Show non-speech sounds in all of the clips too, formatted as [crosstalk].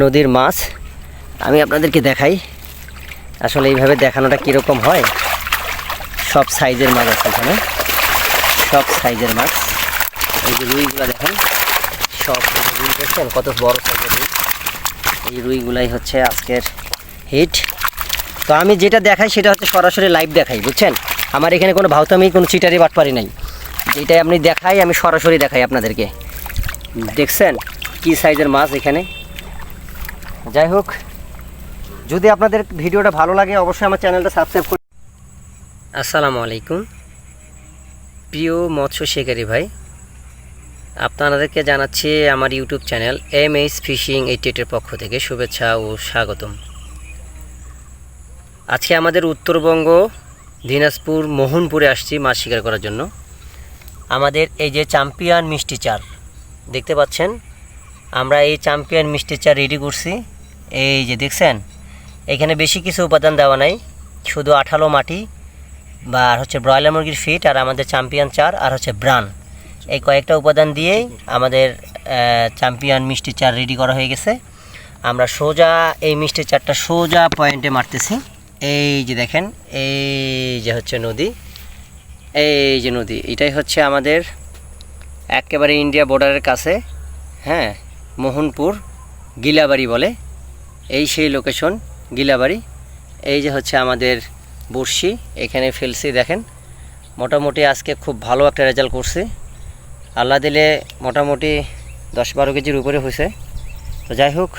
নদীর মাছ। আমি আপনাদেরকে দেখাই। আসলে এইভাবে দেখানোটা কীরকম হয়? সব সাইজের মাছ আছে এখানে। সব সাইজের মাছ। এই যে রুইগুলো দেখেন। সব রুই দেখছেন কত বড় সাইজের রুই। এই রুইগুলাই হচ্ছে আজকের হিট তো আমি যেটা দেখাই সেটা হচ্ছে সরাসরি লাইভ দেখাই, বুঝছেন? আমার এখানে কোনো ভাউতামি, কোনো চিটারি বাটপারি নাই। যেটাই আপনি দেখাই, আমি সরাসরি দেখাই আপনাদেরকে। দেখছেন? কি সাইজের মাছ এখানে? যাই হোক, যদি আপনাদের ভিডিওটা ভালো লাগে, অবশ্যই আমার চ্যানেলটা সাবস্ক্রাইব করুন আসসালামু আলাইকুম। প্রিয় মৎস্য শিকারী ভাই, আপনাদেরকে জানাচ্ছি আমার YouTube channel M H fishing এইটের পক্ষ থেকে শুভেচ্ছা ও স্বাগতম। আজকে আমাদের উত্তরবঙ্গ, দিনাজপুর, মোহনপুরে আসছি মাছ শিকার করার জন্য। আমাদের এই যে চ্যাম্পিয়ন মিষ্টি চার, দেখতে পাচ্ছেন? আমরা এই চ্যাম্পিয়ন মিষ্টি চার রেডি করছি। এই যে দেখছেন, এখানে বেশি কিছু উপাদান দেওয়া নাই, শুধু আঠালো মাটি বা আর হচ্ছে ব্রয়লার মুরগির ফিট আর আমাদের চ্যাম্পিয়ন চার আর হচ্ছে ব্রান এই কয়েকটা উপাদান দিয়েই আমাদের চ্যাম্পিয়ন মিষ্টি চার রেডি করা হয়ে গেছে। আমরা সোজা এই মিষ্টি চারটা সোজা পয়েন্টে মারতেছি। এই যে দেখেন, এই যে হচ্ছে নদী। এই যে নদী, এটাই হচ্ছে আমাদের একেবারে ইন্ডিয়া বর্ডারের কাছে হ্যাঁ মোহনপুর গিলাবাড়ি বলে। এই সেই লোকেশন গিলাবাড়ি। এই যে হচ্ছে আমাদের বড়শি, এখানে ফেলছি, দেখেন। মোটামুটি আজকে খুব ভালো একটা রেজাল্ট করছি। আল্লাহ দিলে মোটামুটি দশ বারো কেজির উপরে হয়েছে। তো যাই হোক,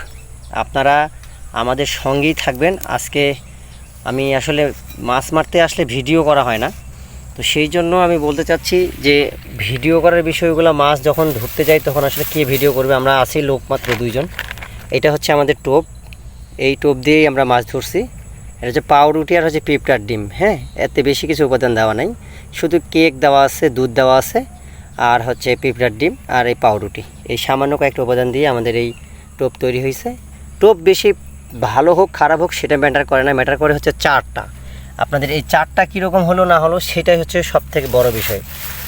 আপনারা আমাদের সঙ্গেই থাকবেন। আজকে আমি আসলে মাছ মারতে আসলে ভিডিও করা হয় না। তো সেই জন্য আমি বলতে চাচ্ছি যে, ভিডিও করার বিষয়গুলো মাছ যখন ধরতে যাই, তখন আসলে কে ভিডিও করবে? আমরা আছি লোক মাত্র দুইজন। এটা হচ্ছে আমাদের টোপ। এই টোপ দিয়েই আমরা মাছ ধরছি। এটা হচ্ছে পাউরুটি আর হচ্ছে পিঁপড়ার ডিম হ্যাঁ? এতে বেশি কিছু উপাদান দেওয়া নাই। শুধু কেক দেওয়া আছে, দুধ দেওয়া আছে, আর হচ্ছে পিঁপড়ার ডিম আর এই পাউরুটি। এই সামান্য কয়েকটা উপাদান দিয়ে আমাদের এই টোপ তৈরি হয়েছে। টোপ বেশি ভালো হোক, খারাপ হোক, সেটা ম্যাটার করে না। ম্যাটার করে হচ্ছে চারটা। আপনাদের এই চারটা কীরকম হলো, না হলো, সেটাই হচ্ছে সব থেকে বড় বিষয়।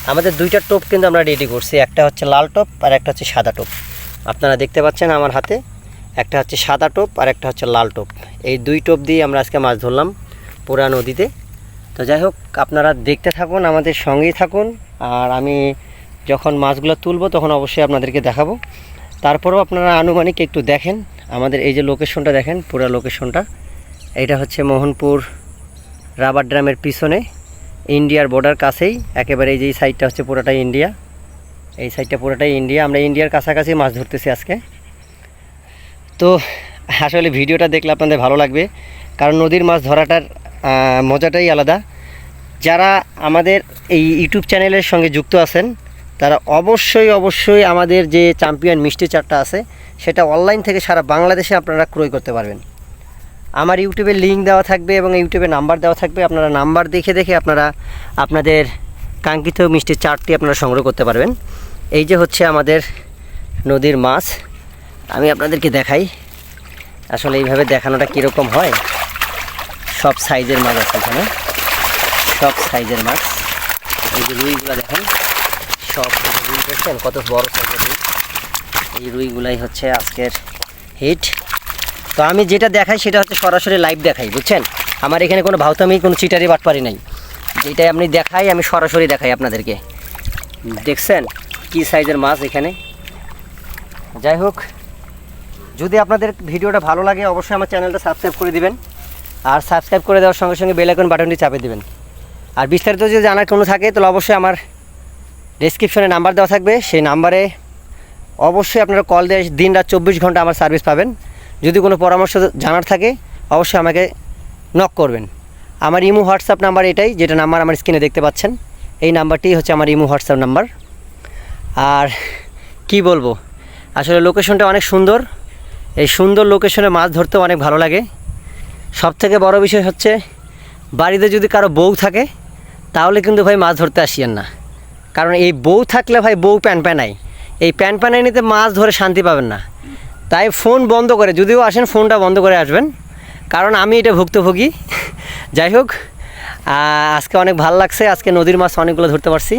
আমাদের দুইটা টোপ কিন্তু আমরা রেডি করছি। একটা হচ্ছে লাল টোপ আর একটা হচ্ছে সাদা টোপ। আপনারা দেখতে পাচ্ছেন আমার হাতে। একটা হচ্ছে সাদা টোপ আর একটা হচ্ছে লাল টোপ। এই দুই টোপ দিয়ে আমরা আজকে মাছ ধরলাম পুরা নদীতে। তো যাই হোক, আপনারা দেখতে থাকুন, আমাদের সঙ্গেই থাকুন। আর আমি যখন মাছগুলো তুলবো, তখন অবশ্যই আপনাদেরকে দেখাবো। তারপরেও আপনারা আনুমানিক একটু দেখেন। আমাদের এই যে লোকেশনটা দেখেন, পুরা লোকেশনটা এটা হচ্ছে মোহনপুর রাবার ড্রামের পিছনে, ইন্ডিয়ার বর্ডার কাছেই। একেবারে এই যে সাইডটা হচ্ছে পুরোটাই ইন্ডিয়া। এই সাইডটা পুরোটাই ইন্ডিয়া। আমরা ইন্ডিয়ার কাছাকাছি মাছ ধরতেছি আজকে। তো আসলে ভিডিওটা দেখলে আপনাদের ভালো লাগবে। কারণ নদীর মাছ ধরাটার মজাটাই আলাদা। যারা আমাদের এই ইউটিউব চ্যানেলের সঙ্গে যুক্ত আছেন, তারা অবশ্যই অবশ্যই আমাদের যে চ্যাম্পিয়ন মিষ্টি চারটা আছে, সেটা অনলাইন থেকে সারা বাংলাদেশে আপনারা ক্রয় করতে পারবেন। আমার ইউটিউবে লিঙ্ক দেওয়া থাকবে এবং ইউটিউবে নাম্বার দেওয়া থাকবে। আপনারা নাম্বার দেখে দেখে আপনারা আপনাদের কাঙ্ক্ষিত মিষ্টির চারটি আপনারা সংগ্রহ করতে পারবেন। এই যে হচ্ছে আমাদের নদীর মাছ। আমি আপনাদেরকে দেখাই। আসলে এইভাবে দেখানোটা কীরকম হয়? সব সাইজের মাছ আছে এখানে। সব সাইজের মাছ। এই যে রুইগুলো দেখেন, সব রুই দেখছেন কত বড় সাইজের রুই। এই রুইগুলাই হচ্ছে আজকের হিট তো আমি যেটা দেখাই, সেটা হচ্ছে সরাসরি লাইভ দেখাই, বুঝছেন? আমার এখানে কোনো ভাউতামি, কোনো চিটারি বাটপারি নাই। যেটাই আপনি দেখাই, আমি সরাসরি দেখাই আপনাদেরকে। দেখছেন কি সাইজের মাছ এখানে? যাই হোক যদি আপনাদের ভিডিওটা ভালো লাগে, অবশ্যই আমার চ্যানেলটা সাবস্ক্রাইব করে দিবেন। আর সাবস্ক্রাইব করে দেওয়ার সঙ্গে সঙ্গে বেল আইকন বাটনটি চাপে দিবেন। আর বিস্তারিত যদি জানার কোনো থাকে, তাহলে অবশ্যই আমার ডিসক্রিপশনে নাম্বার দেওয়া থাকবে। সেই নাম্বারে অবশ্যই আপনারা কল দিয়ে দিন রাত চব্বিশ ঘণ্টা আমার সার্ভিস পাবেন। যদি কোনো পরামর্শ জানার থাকে, অবশ্যই আমাকে নক করবেন। আমার ইমো হোয়াটসঅ্যাপ নাম্বার এটাই, যেটা নাম্বার আমার স্ক্রিনে দেখতে পাচ্ছেন। এই নাম্বারটি হচ্ছে আমার ইমো হোয়াটসঅ্যাপ নাম্বার। আর কি বলব? আসলে লোকেশনটা অনেক সুন্দর। এই সুন্দর লোকেশনে মাছ ধরতেও অনেক ভালো লাগে। সব থেকে বড় বিষয় হচ্ছে, বাড়িতে যদি কারও বউ থাকে, তাহলে কিন্তু ভাই মাছ ধরতে আসিয়েন না। কারণ এই বউ থাকলে ভাই বউ প্যান প্যানাই। এই প্যান প্যানাই নিতে মাছ ধরে শান্তি পাবেন না। তাই ফোন বন্ধ করে, যদিও আসেন, ফোনটা বন্ধ করে আসবেন। কারণ আমি এটা ভুক্তভোগী। [laughs] যাই হোক আজকে অনেক ভালো লাগছে, আজকে নদীর মাছ অনেকগুলো ধরতে পারছি।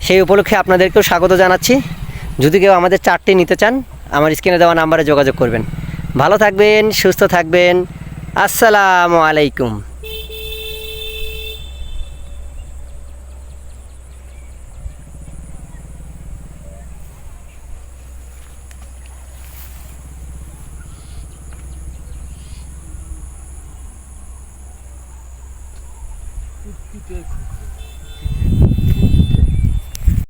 সেই উপলক্ষে আপনাদেরকেও স্বাগত জানাচ্ছি। যদি কেউ আমাদের চারটি নিতে চান আমার স্ক্রিনে দেওয়া নাম্বারে যোগাযোগ করবেন। ভালো থাকবেন সুস্থ থাকবেন। আসসালামু আলাইকুম।